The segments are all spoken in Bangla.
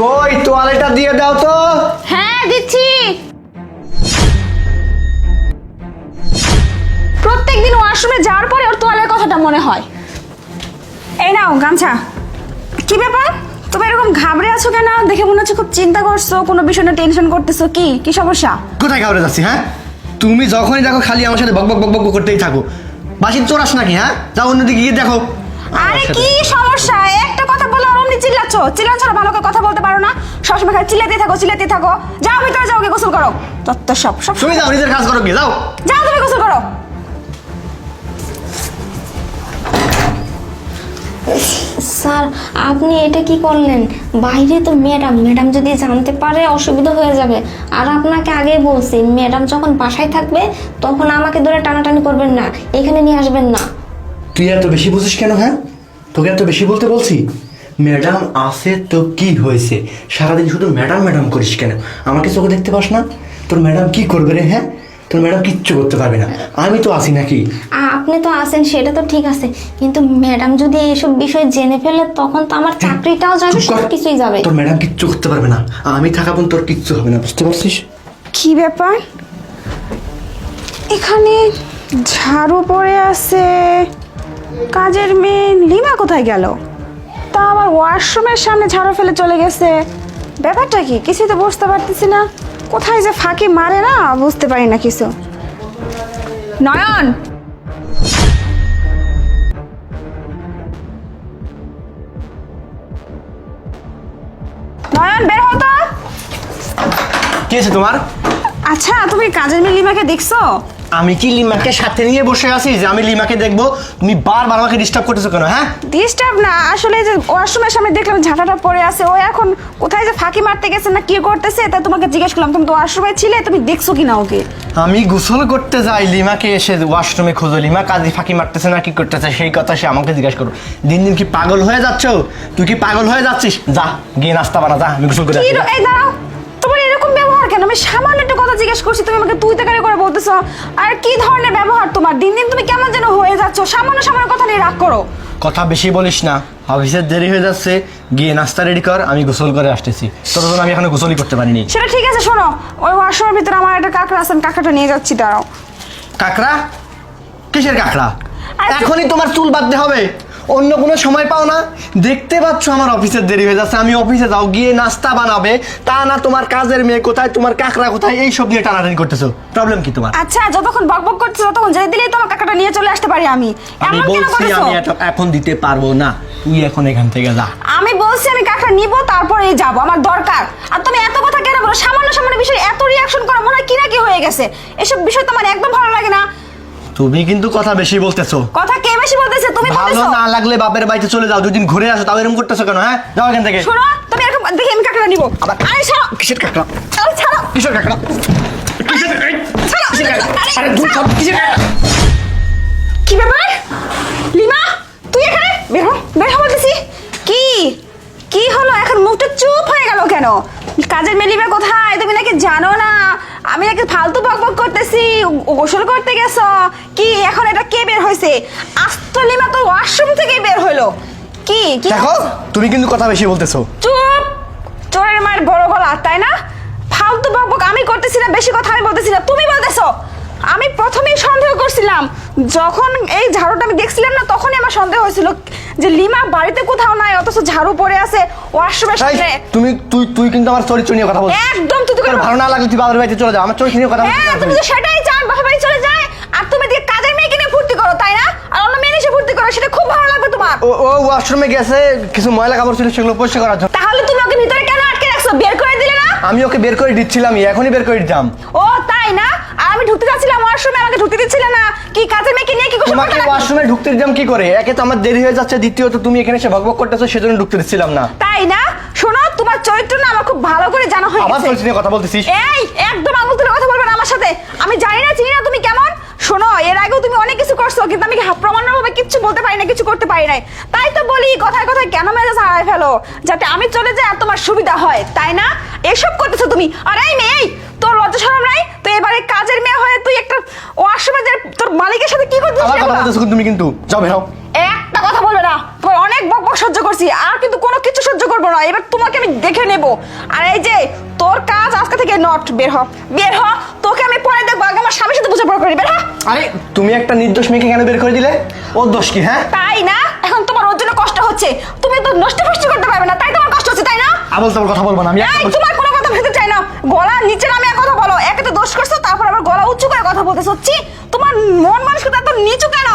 কই তোয়ালেটা দিয়ে দাও তো। হ্যাঁ দিচ্ছি। প্রত্যেকদিন ওয়াশরুমে যাওয়ার পরে ওর তোয়ালের কথাটা মনে হয়। এই নাও গামছা। কি ব্যাপার? তুমি এরকম ঘাবড়ে আছো কেন? দেখে মনে হচ্ছে খুব চিন্তা করছ কোনো বিষয় নিয়ে টেনশন করতেছো কি? কি সমস্যা? কোথায় খাবার যাচ্ছি হ্যাঁ? তুমি যখনই দেখো খালি আমার সাথে বক বক বক বক করতেই থাকো। বাসি চোরাস নাকি হ্যাঁ? যাও অন্যদিকে গিয়ে দেখো। আরে কি সমস্যা একটা অমনি চিল্লাচ্ছ? চিল্লাচ্ছ না ভালো করে কথা বলতে পারো না। সবসময় খালি চিল্লাতে থাকো চিল্লাতে থাকো। যাও ভিতরে যাও গিয়ে গোসল করো। তত্ত্ব সব সব তুমি যাও নিজের কাজ করো গিয়ে যাও। যাও তুমি গোসল করো। স্যার আপনি এটা কি করলেন? বাইরে তো ম্যাডাম ম্যাডাম যদি জানতে পারে অসুবিধা হয়ে যাবে। আর আপনাকে আগেই বলছি ম্যাডাম যখন বাসায় থাকবে তখন আমাকে ধরে টানাটানি করবেন না। এখানে নিয়ে আসবেন না। তুই এত বেশি বুঝিস কেন হ্যাঁ? তোকে এত বেশি বলতে বলছি? ম্যাডাম আছে তো কি হয়েছে? সারাদিন শুধু ম্যাডাম ম্যাডাম করিস কেন? আমাকে চোখে দেখতে পাস না? তোর ম্যাডাম কি করবে রে হ্যাঁ? তোর ম্যাডাম কিচ্ছু করতে পারবে না। আমি তো আছি নাকি? আপনি তো আছেন সেটা তো ঠিক আছে। কিন্তু ম্যাডাম যদি এইসব বিষয় জেনে ফেলে তখন তো আমার চাকরিটাও যাবে সব কিছুই যাবে। তোর ম্যাডাম কিচ্ছু করতে পারবে না। আমি থাকা পর্যন্ত তোর কিচ্ছু হবে না বুঝতে পারছিস? কি ব্যাপার? এখানে ঝাড়ু পড়ে আছে। কাজের মেয়ে লিমা কোথায় গেল? তা আবার ওয়াশরুমের সামনে ঝাড়ু ফেলে চলে গেছে। ব্যাপারটা কি? কিছুই তো বুঝতে পারতেছি না। কোথায় যে ফাঁকি মারে না বুঝতে পারি না কিছু। নয়ন! নয়ন বের হতো কি আছে তোমার? আচ্ছা তুমি কাজের মেয়ে লিমাকে দেখছ? আমি কি লিমাকে সাথে নিয়ে বসে আছি যে আমি লিমাকে দেখব? তুমি বারবার আমাকে ডিস্টার্ব করতেছো কেন হ্যাঁ? ডিস্টার্ব না আসলে যে ওয়াশরুমের সামনে দেখলাম ঝাঁটাটা পড়ে আছে ও এখন কোথায় যে ফাঁকি মারতে গেছে না কি করতেছে তা তোমাকে জিজ্ঞেস করলাম তুমি তো ওয়াশরুমে ছিলে তুমি দেখছ কি না ওকে? আমি গোসল করতে যাই লিমাকে এসে ওয়াশরুমে খোঁজো। লিমা কাজে ফাঁকি মারতেছে না কি করতেছে সেই কথা সে আমাকে জিজ্ঞাসা করো। দিন দিন কি পাগল হয়ে যাচ্ছ? তুই কি পাগল হয়ে যাচ্ছিস? যা গিয়ে নাস্তা বানা যা আমি গোসল করে আসি। এই দাঁড়াও। কেন? আমি সামান্য একটা কথা জিজ্ঞেস করছি তুমি আমাকে তুই তাকারি করে বলতেছো? আর কি ধরনের ব্যবহার তোমার? দিন দিন তুমি কেমন যেন হয়ে যাচ্ছ? সামান্য সামান্য কথা নিয়ে রাগ করো। কথা বেশি বলিস না। অফিসের দেরি হয়ে যাচ্ছে গিয়ে নাস্তা রেডি কর আমি গোসল করে আসতেছি। ততক্ষণ আমি এখনও গোসলই করতে পারিনি। সেটা ঠিক আছে শোনো। ওই ওয়াশরুমের ভিতরে আমার একটা কাঁকড়া আছে আমি কাঁকড়াটা নিয়ে যাচ্ছি দাঁড়াও। কাকড়া? কিসের কাকড়া? আরে এখনই তোমার চুল বাঁধতে হবে। অন্য কোনো সময় পাও না। দেখতে পাচ্ছ আমার অফিসের দেরি হয়ে যাচ্ছে। আমি অফিসে যাও গিয়ে নাস্তা বানাবে। তা না তোমার কাজের মেয়ে কোথায় তোমার কাকড়া কোথায় এই সব নিয়ে টানাটানি করতেছো। প্রবলেম কি তোমার? আচ্ছা যতক্ষণ বকবক করছ ততক্ষণ যেতে দিলেই তোমার কাঁকড়াটা নিয়ে চলে আসতে পারি আমি। আমি বলছি আমি এটা এখন দিতে পারব না। তুই এখন এখান থেকে যা। আমি বলছি আমি কাঁকড়া নিব তারপরে যাব। আমার দরকার। আর তুমি এত কথা কেন বলো? সামান্য সামান্য বিষয়ে এত রিয়াকশন করো মনে হয় কি না কি হয়ে গেছে। এসব বিষয় তোমার একদম ভালো লাগে না। তুমি কিন্তু কথা বেশি বলতেছো। কথা কে বেশি বলতেছে? তুমি ভালো না লাগলে বাপের বাড়িতে চলে যাও দুদিন ঘুরে আসো তাও এরকম করতেছো কেন হ্যাঁ? যাও এখান থেকে। শোনো তুমি এরকম দেখি আমি কাঁকড়া নিব। আবার- আরে ছাড়ো। কিসের কাকড়া? আরে ছাড়ো। কিসের কাকড়া? কিসের ছাড়ো। কিসের কাকড়া? আরে, দূর। সব কিসের কাকড়া? কি ব্যাপার? লিমা তুই এখানে? বের হ বের হ বলতেছি। কি? কি হলো? এখন মুখটা চুপ হয়ে গেল কেন? কাজের মেলিমা কোথায়? তুমি নাকি জানো না? আমি নাকি ফালতু বকবক করতেছি গোসল করতে গেছ। কি এখন এটা কে বের হয়েছে আস্তলিমা তো ওয়াশরুম থেকে বের হলো কি কি দেখো তুমি কিন্তু কথা বেশি বলতেছো। চুপ! চোরের মায়ের বড় গলা তাই না? ফালতু বকবক আমি করতেছি না বেশি কথা আমি বলতেছি না তুমি বলতেছো। আমি প্রথমেই সন্দেহ করছিলাম। যখন এই ঝাড়ুটা আমি দেখছিলাম না তখনই আমার সন্দেহ হয়েছিল যে লিমা বাড়িতে কোথাও নাই অথচ ঝাড়ু পড়ে আছে ওয়াশরুমের এই, সামনে। তুমি তুই তুই কিন্তু আমার চরিত্র নিয়ে কথা বলছিস। একদম তুই তোর ভালো না লাগলে তুই বাবার বাড়িতে চলে যাও। আমার চরিত্র নিয়ে কথা বলছিস হ্যাঁ তুমি। তো সেটাই চান বাসা বাড়ি চলে যায় আর তুমি দিয়ে কাজের মেয়েকে নিয়ে ফুর্তি করো তাই না? আর অন্য মেয়ে এসে ফুর্তি করো সেটা খুব ভালো লাগবে তোমার। ও ও ওয়াশরুমে গেছে কিছু ময়লা কাপড় ছিল সেগুলো পরিষ্কার করার জন্য। তাহলে তুমি ওকে ভিতরে কেন আটকে রাখছো? বের করে দিলে না? আমি ওকে বের করে দিচ্ছিলাম এখনই বের করে দিতাম। ও তাই না? আমি ঢুকতে যাচ্ছিলাম ওয়াশরুমে আমাকে ঢুকতে দিচ্ছিলে না। কি কাজের মেয়েকে নিয়ে কি গোসল তোমাকে ওয়াশরুমে ঢুকতে দিতাম কি করে? একে তো আমার দেরি হয়ে যাচ্ছে দ্বিতীয়ত তুমি এখানে এসে ভকভক করতেছো সেজন্য ঢুকতে দিচ্ছিলাম না। তাই না? শোনো তোমার চরিত্র না আমার খুব ভালো করে জানা হয়ে আবার চরিত্র নিয়ে কথা বলতেছিস? এই একদম আঙুল তুলে কথা বলবে না আমার সাথে। আমি জানি না চিনি না তুমি কেমন। শোনো এর আগেও তুমি অনেক কিছু করছ কিন্তু আমি প্রমাণভাবে কিচ্ছু বলতে পারি না কিছু করতে পারি নাই। তাই তো বলি কথায় কথায় কেন মেজাজ হারায় ফেলো? যাতে আমি চলে যাই আর তোমার সুবিধা হয় তাই না? এসব করতেছো তুমি। আর এই মেয়ে তোর লজ্জা শরম নাই? তো এবারে কাজের মেয়ে হয়ে তুই একটা ওয়াশরুমে যে তোর মালিকের সাথে কি করছিস আবার কথা বলতেছো তুমি কিন্তু। যাও বের একটা কথা বলবে না। তোমার অনেক বক বক সহ্য করছি আর কিন্তু কোনো কিছু সহ্য করব না। এবার তোমাকে আমি দেখে নেব। আর এই যে তোর কাজ আজকে থেকে নট বের হ। বের হ তোকে আমি পরে দেখব। আগে আমার স্বামীর সাথে বুঝে পড়া করি বের হ। আরে তুমি একটা নির্দোষ মেয়েকে কেন বের করে দিলে? ওর দোষ কি হ্যাঁ? তাই না? এখন তোমার ওর জন্য কষ্ট হচ্ছে। তুমি তো নষ্ট ফষ্ট করতে পারবে না। তাই তোমার কষ্ট হচ্ছে তাই না? আবল তাবল কথা বলব না আমি তোমার কোনো কথা ভেবে চাই না। গলা নিচে নামে কথা বলো একে তো দোষ করছ তারপর আবার গলা উঁচু করে কথা বলতে সচ্ছি তোমার মন মানসিকতা এত নিচু কেন?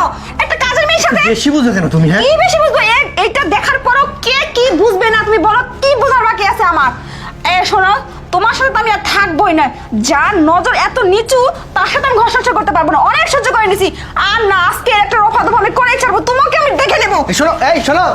একটা কাজের মেয়ের সাথে বেশি বুঝো কেন তুমি হ্যাঁ? কি বেশি বুঝবে? এইটা দেখার পরও কে কি বুঝবে না তুমি বলো কি বোঝার বাকি আছে আমার? এ শোনো তোমার সাথে তো আমি আর থাকবোই না। যার নজর এত নিচু তার সাথে আমি ঘর সংসার করতে পারব না। অনেক সহ্য করে নিছি। আর না আজকে একটা রফা দফা আমি করেই ছাড়বো। তোমাকে আমি দেখে নেব। এই শোনো এই শোনো।